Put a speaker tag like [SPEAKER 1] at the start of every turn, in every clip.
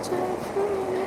[SPEAKER 1] আসসালামু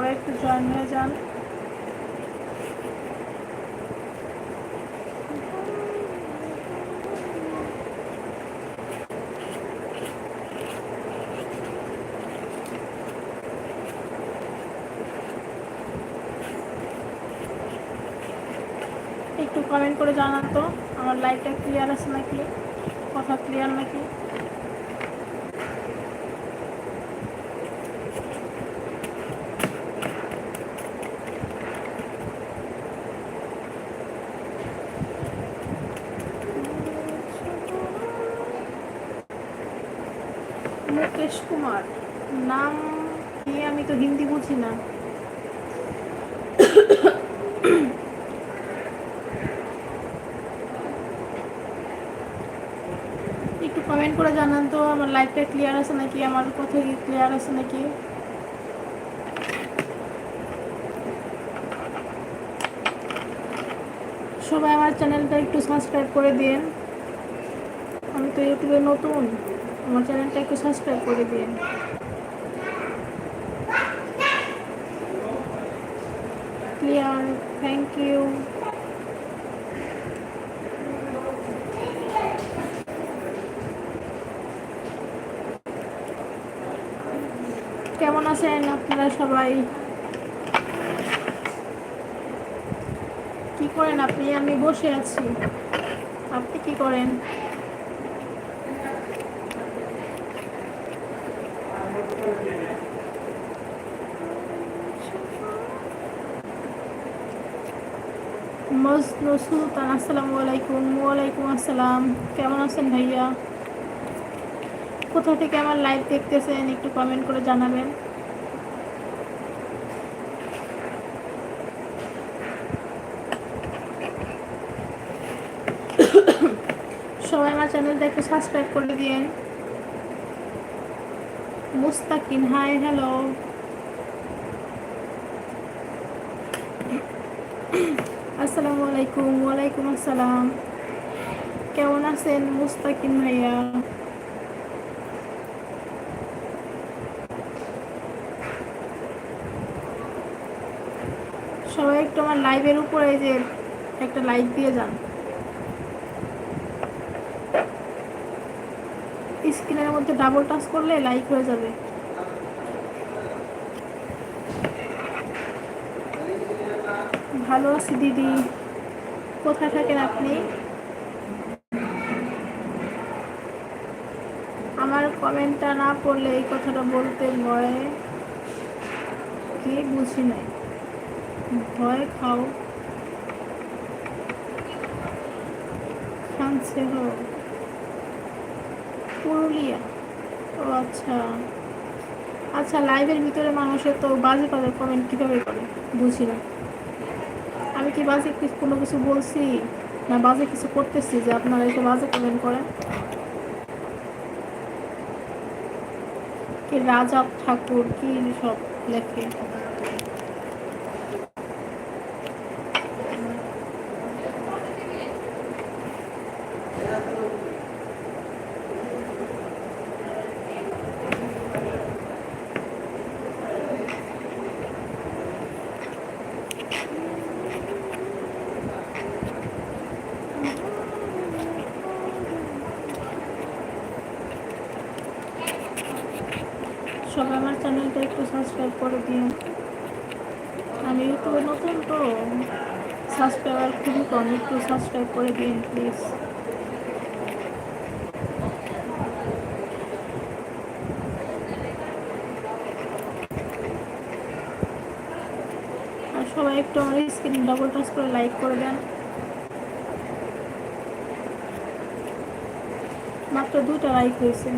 [SPEAKER 1] সবাই একটু জয়েন হয়ে যান। একটু কমেন্ট করে জানান তো আমার লাইভটা ক্লিয়ার আছে নাকি? কথা ক্লিয়ার নাকি? মুকেশ কুমার? নাম কি আমি তো হিন্দি বুঝি না। একটু কমেন্ট করে জানান তো, আমার লাইফটা ক্লিয়ার আছে নাকি? আমার কথা কি ক্লিয়ার আছে নাকি? সবাই আমার চ্যানেলটা একটু সাবস্ক্রাইব করে দিন। আমি তো ইউটিউবে নতুন। আমার চ্যানেলটা একটু সাবস্ক্রাইব করে দিন ক্লিয়ার থ্যাংক ইউ কেমন আছেন আপনারা সবাই? কি করেন আপনি? আমি বসে আছি। আপনি কি করেন? সুলতান আসসালামু আলাইকুম, ওয়ালাইকুম আসসালাম। কেমন আছেন ভাইয়া? কোথা থেকে আমার লাইভ দেখতেছেন একটু কমেন্ট করে জানাবেন। সবাই আমার চ্যানেলটা একটু সাবস্ক্রাইব করে দিন মুস্তাকিন হাই, হ্যালো। আসসালামু আলাইকুম, ওয়ালাইকুম আসসালাম। কেমন আছেন মুস্তাকিন ভাইয়া? সবাই একটু আমার লাইভের উপরে যে একটা লাইক দিয়ে যান। মধ্যে ডাবল টাচ করলে লাইক হয়ে যাবে। ভালো আছি দিদি। কোথায় থাকেন আপনি? আমার কমেন্টটা না পড়লে এই কথাটা বলতে ভয় কে বুঝি নাই। ভয় খাও। খানছে হো পুরুলিয়া। ও আচ্ছা। আচ্ছা লাইভের ভিতরে মানুষের তো বাজে বাজে কমেন্ট কীভাবে করে? বুঝি না। আমি কি বাজে কোনো কিছু বলছি? না বাজে কিছু করতেছি যে আপনারা এসে বাজে কমেন্ট করেন? কি রাজা ঠাকুর, কি সব লেখে সবাই আমার চ্যানেলটা একটু সাবস্ক্রাইব করে দিন। আমি ইউটিউবে নতুন তো সাবস্ক্রাইবার খুবই কম, একটু সাবস্ক্রাইব করে দিন প্লিজ সবাই একটু আমার স্ক্রিন ডাবল টাচ করে লাইক করে দেন। মাত্র দুটা লাইক হয়েছে।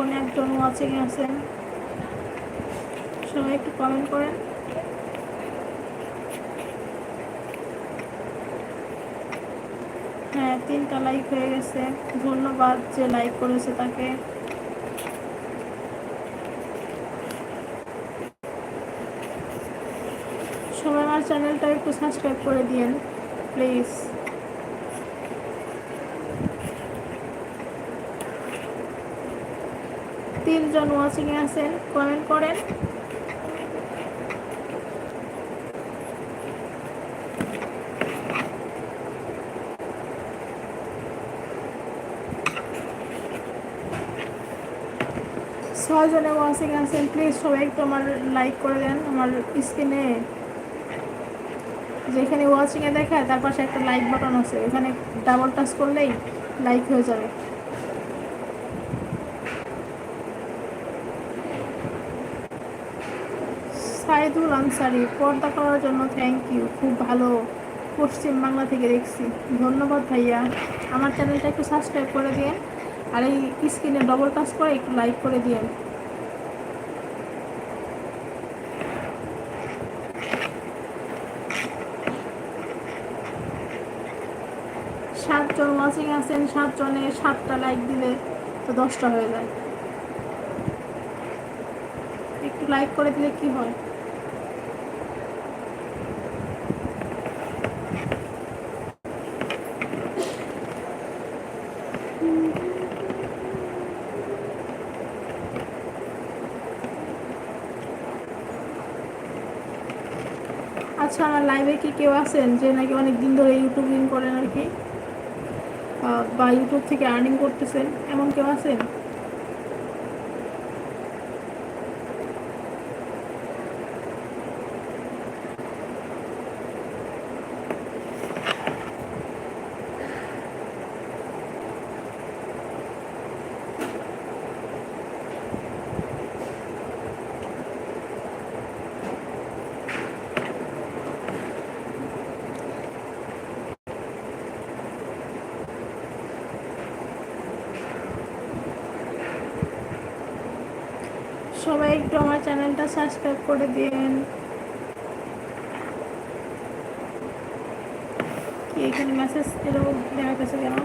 [SPEAKER 1] এখন একজন ওয়াচিং আছেন সবাই একটু কমেন্ট করেন। হ্যাঁ তিনটা লাইক হয়ে গেছে। ধন্যবাদ যে লাইক করেছে তাকে। সবাই আমার চ্যানেলটা একটু সাবস্ক্রাইব করে দিন প্লিজ তিনজন ওয়াচিং আছেন কমেন্ট করেন। ছয় জনে ওয়াচিং আছেন প্লিজ সবাই একটু আমার লাইক করে দেন, আমার স্ক্রিনে যেখানে ওয়াচিংয়ে দেখায়, তার পাশে একটা লাইক বাটন আছে এখানে ডাবল টাচ করলেই লাইক হয়ে যাবে। সাইদুল আনসারি, পর্দা করার জন্য থ্যাংক ইউ খুব ভালো পশ্চিম বাংলা থেকে দেখছি। ধন্যবাদ ভাইয়া। আমার চ্যানেলটা একটু সাবস্ক্রাইব করে দিন আর এই স্ক্রিনে ডবল টাচ করে একটু লাইক করে দিন সাতজন ওয়াচিং আছেন, সাতজনে সাতটা লাইক দিলে তো দশটা হয়ে যায়। একটু লাইক করে দিলে কি হয়? আচ্ছা আমার লাইভে কি কেউ আছেন যে নাকি অনেক দিন ধরে ইউটিউবিং করেন আর কি? বা ইউটিউব থেকে আর্নিং করতেছেন? এমন কেউ আছেন সবাই একটু আমার চ্যানেলটা সাবস্ক্রাইব করে দিন কি এখানে মেসেজ এরকম দেখা গেছে কেন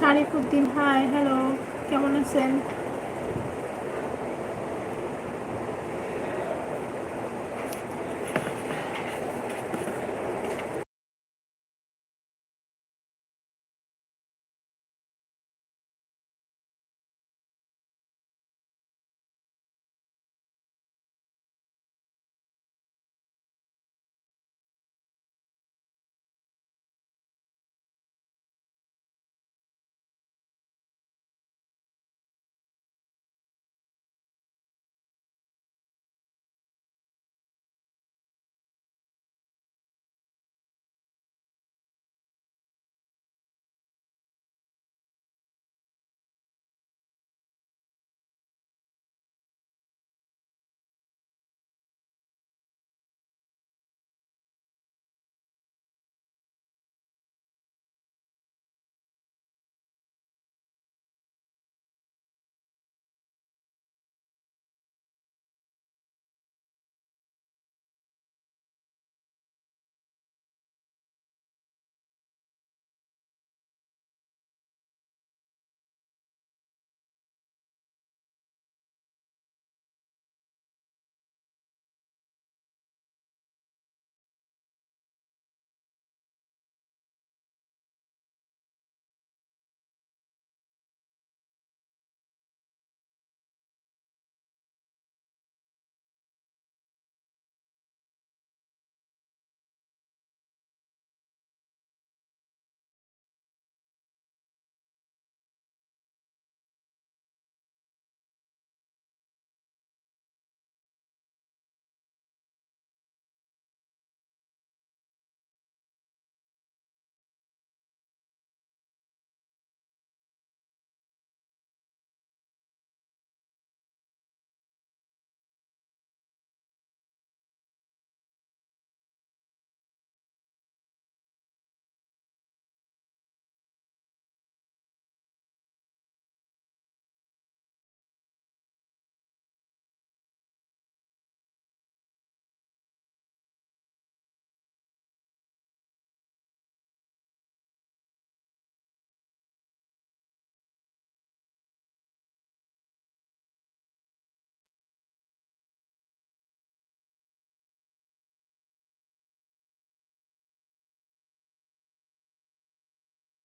[SPEAKER 1] শারিফ দিন হাই হ্যালো কেমন আছেন?